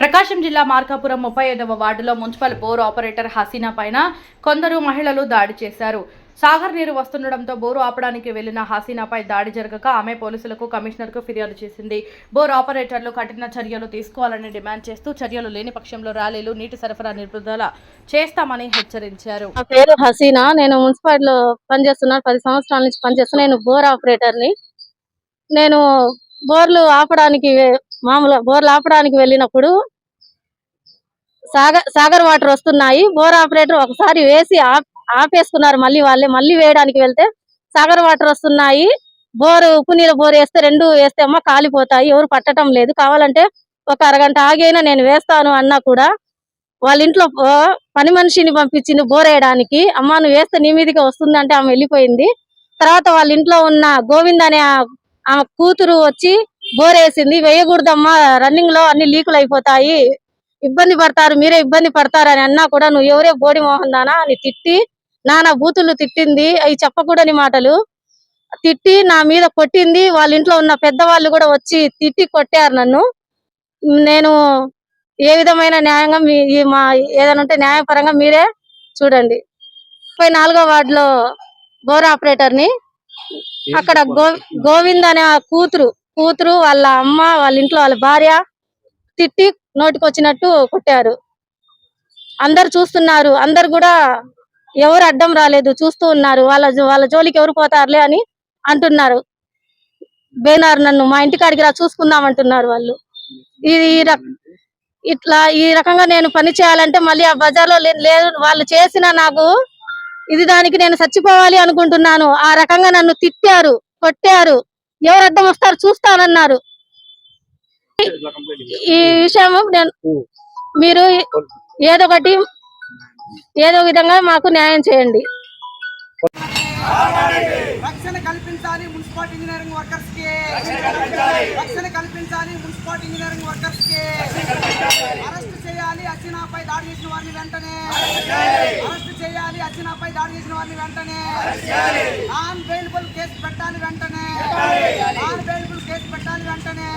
ప్రకాశం జిల్లా మార్కాపురం ముప్పై ఐదవ వార్డులో మున్సిపల్ బోర్ ఆపరేటర్ హసీనా పైన కొందరు మహిళలు దాడి చేశారు. సాగర్ నీరు వస్తుండడంతో బోరు ఆపడానికి వెళ్ళిన హసీనాపై దాడి జరగక ఆమె పోలీసులకు కమిషనర్కు ఫిర్యాదు చేసింది. బోర్ ఆపరేటర్లు కఠిన చర్యలు తీసుకోవాలని డిమాండ్ చేస్తూ చర్యలు లేని పక్షంలో ర్యాలీలు నీటి సరఫరా నిలుపుదల చేస్తామని హెచ్చరించారు. నా పేరు హసీనా. నేను మున్సిపాలిటీలో పనిచేస్తున్నాను పది సంవత్సరాల నుంచి పనిచేస్తున్నా. నేను బోర్ ఆపరేటర్ని. నేను బోర్లు ఆపడానికి వె- మామూలు బోర్లు ఆపడానికి వెళ్ళినప్పుడు సాగర్ సాగర్ వాటర్ వస్తున్నాయి. బోర్ ఆపరేటర్ ఒకసారి వేసి ఆప్- ఆపేసుకున్నారు మళ్ళీ వాళ్ళే మళ్ళీ వేయడానికి వెళ్తే సాగర్ వాటర్ వస్తున్నాయి. బోరు ఉప్పు నీళ్ళ బోర్ వేస్తే రెండు వేస్తే అమ్మ కాలిపోతాయి. ఎవరు పట్టడం లేదు. కావాలంటే ఒక అరగంట ఆగైనా నేను వేస్తాను అన్నా కూడా వాళ్ళ ఇంట్లో పని మనిషిని పంపించింది బోర్ వేయడానికి. అమ్మ నువ్వు వేస్తే నీ మీదకి వస్తుంది అంటే ఆమె వెళ్ళిపోయింది. తర్వాత వాళ్ళ ఇంట్లో ఉన్న గోవింద్ అనే ఆ- ఆమె కూతురు వచ్చి బోర్ వేసింది. వేయకూడదమ్మా రన్నింగ్లో అన్ని లీకులు అయిపోతాయి. ఇబ్బంది పడతారు. మీరే ఇబ్బంది పడతారు అని అన్నా కూడా నువ్వు ఎవరే బోడి మోహన్ దానా అని తిట్టి నానా బూతులు తిట్టింది అవి చెప్పకూడని మాటలు. తిట్టి నా మీద కొట్టింది వాళ్ళ ఇంట్లో ఉన్న పెద్దవాళ్ళు కూడా వచ్చి తిట్టి కొట్టారు నన్ను. నేను ఏ విధమైన న్యాయంగా మీ మా ఏదైనా ఉంటే న్యాయపరంగా మీరే చూడండి. ముప్పై నాలుగో వార్డులో బోర్ ఆపరేటర్ని అక్కడ గో గోవింద్ అనే కూతురు కూతురు వాళ్ళ అమ్మ వాళ్ళ ఇంట్లో వాళ్ళ భార్య తిట్టి నోటికి వచ్చినట్టు కొట్టారు. అందరు చూస్తున్నారు అందరు కూడా ఎవరు అడ్డం రాలేదు చూస్తూ ఉన్నారు. వాళ్ళ వాళ్ళ జోలికి ఎవరు పోతారులే అని అంటున్నారు. బేనారు నన్ను మా ఇంటికాడికి రా చూసుకుందాం అంటున్నారు వాళ్ళు. ఇది ఇట్లా ఈ రకంగా నేను పని చేయాలంటే మళ్ళీ ఆ బజార్లో లే- లేదు వాళ్ళు చేసిన నాకు ఇది దానికి నేను చచ్చిపోవాలి అనుకుంటున్నాను. ఆ రకంగా నన్ను తిట్టారు కొట్టారు. ఎవరు అడ్డం వస్తారు చూస్తానన్నారు. ఈ విషయం నేను మీరు ఏదో ఒకటి ఏదో విధంగా మాకు న్యాయం చేయండి. రక్షణ కల్పించాలి మున్సిపాలిటీ ఇంజనీరింగ్ వర్కర్స్కి రక్షణ కల్పించాలి మున్సిపాలిటీ ఇంజనీరింగ్ వర్కర్స్కి అరెస్ట్ చేయాలి అచ్చినాపై దాడి చేసిన వారిని వెంటనే. అరెస్ట్ చేయాలి అచ్చినాపై దాడి చేసిన వారిని వెంటనే. నాన్ బెయిలబుల్ కేసు పెట్టాలి వెంటనే. నాన్ బెయిలబుల్ కేసు పెట్టాలి వెంటనే.